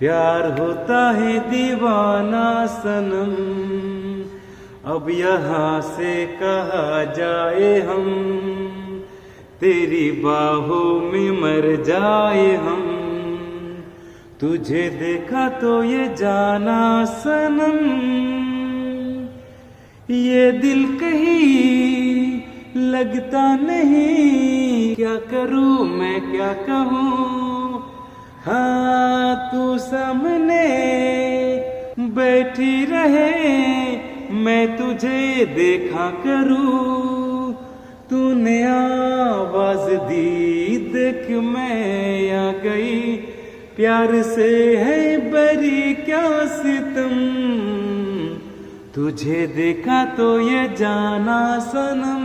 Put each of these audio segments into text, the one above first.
प्यार होता है दीवाना सनम। अब यहाँ से कहा जाए हम, तेरी बाहों में मर जाए हम। तुझे देखा तो ये जाना सनम। ये दिल कहीं लगता नहीं, क्या करूँ मैं, क्या कहूँ? हाँ तू सामने बैठी रहे, मैं तुझे देखा करूँ। तूने आवाज़ दी, देख मैं आ गई। प्यार से है बरी क्या सितम तुझे देखा तो ये जाना सनम।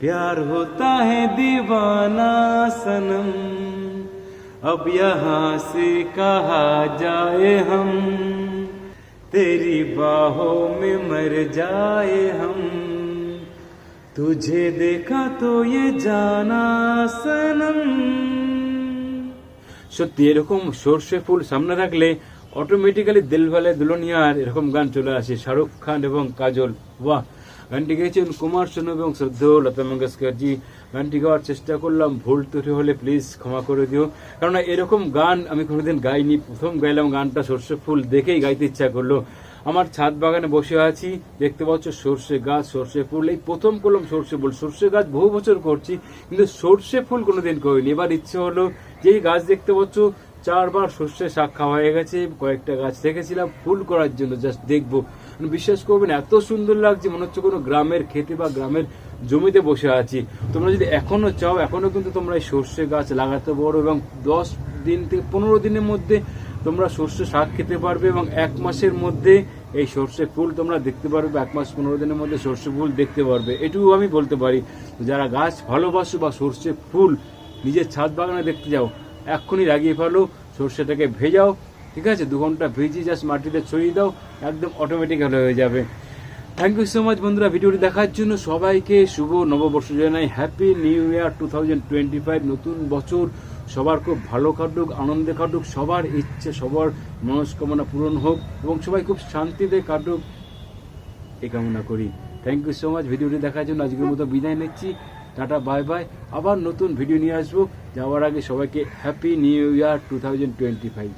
प्यार होता है दीवाना सनम। अब यहाँ से कहा जाए हम तेरी बाहों में मर जाए हम तुझे देखा तो ये जाना सनम সত্যি এরকম সর্ষে ফুল সামনে রাখলে অটোমেটিক্যালি দিলভালে দুলনিয়ার এরকম গান চলে আসে শাহরুখ খান এবং কাজল বাহ গানটি গেয়েছেন কুমার শানু এবং শ্রদ্ধেয় লতা মঙ্গেশকর জি গানটি গাওয়ার চেষ্টা করলাম ভুল ত্রুটি হলে প্লিজ ক্ষমা করে দিও কারণ এরকম গান আমি কোনোদিন গাইনি প্রথম গাইলাম গানটা সর্ষে ফুল দেখেই গাইতে ইচ্ছা করল আমার ছাদ বাগানে বসে আছি দেখতে পাচ্ছ সর্ষে গাছ সর্ষে ফুল এই প্রথম করলাম সর্ষে ফুল সর্ষে গাছ বহু বছর করছি কিন্তু সর্ষে ফুল কোনোদিন করিনি এবার ইচ্ছে হলো যেই গাছ দেখতে পাচ্ছ চারবার সর্ষে শাক খাওয়া হয়ে গেছে, কয়েকটা গাছ দেখেছিলাম, ফুল করার জন্য জাস্ট দেখব। মানে বিশ্বাস করবেন, এত সুন্দর লাগছে, মনে হচ্ছে কোনো গ্রামের খেতে বা গ্রামের জমিতে বসে আছি। তোমরা যদি এখনও চাও, এখনও কিন্তু তোমরা এই সর্ষে গাছ লাগাতে পারো এবং দশ দিন থেকে পনেরো দিনের মধ্যে তোমরা সর্ষে শাক খেতে পারবে এবং এক মাসের মধ্যে এই সর্ষে ফুল তোমরা দেখতে পারবে এক মাস পনেরো দিনের মধ্যে সর্ষে ফুল দেখতে পারবে। এটুকু আমি বলতে পারি, যারা গাছ ভালোবাসো বা সর্ষে ফুল নিজের ছাদ বাগানে দেখতে যাও এক্ষুনি লাগিয়ে ফেলো সর্ষেটাকে ভেজাও, ঠিক আছে? দু ঘণ্টা ভিজিয়ে জাস্ট মাটিতে ছড়িয়ে দাও, একদম অটোমেটিক হয়ে যাবে। থ্যাংক ইউ সো মাচ বন্ধুরা, ভিডিওটি দেখার জন্য সবাইকে শুভ নববর্ষ জানাই। Happy new year two thousand twenty five নতুন বছর, সবার খুব ভালো কাটুক, আনন্দে কাটুক, সবার ইচ্ছে, সবার মনস্কামনা পূরণ হোক এবং সবাই খুব শান্তিতে কাটুক। এই কামনা করি। থ্যাংক ইউ সো মাচ ভিডিওটি দেখার জন্য আজকের মতো বিদায় নিচ্ছি। Tata, bye bye. আবার নতুন ভিডিও নিয়ে আসব। যাওয়ার আগে সবাইকে happy new year two thousand twenty five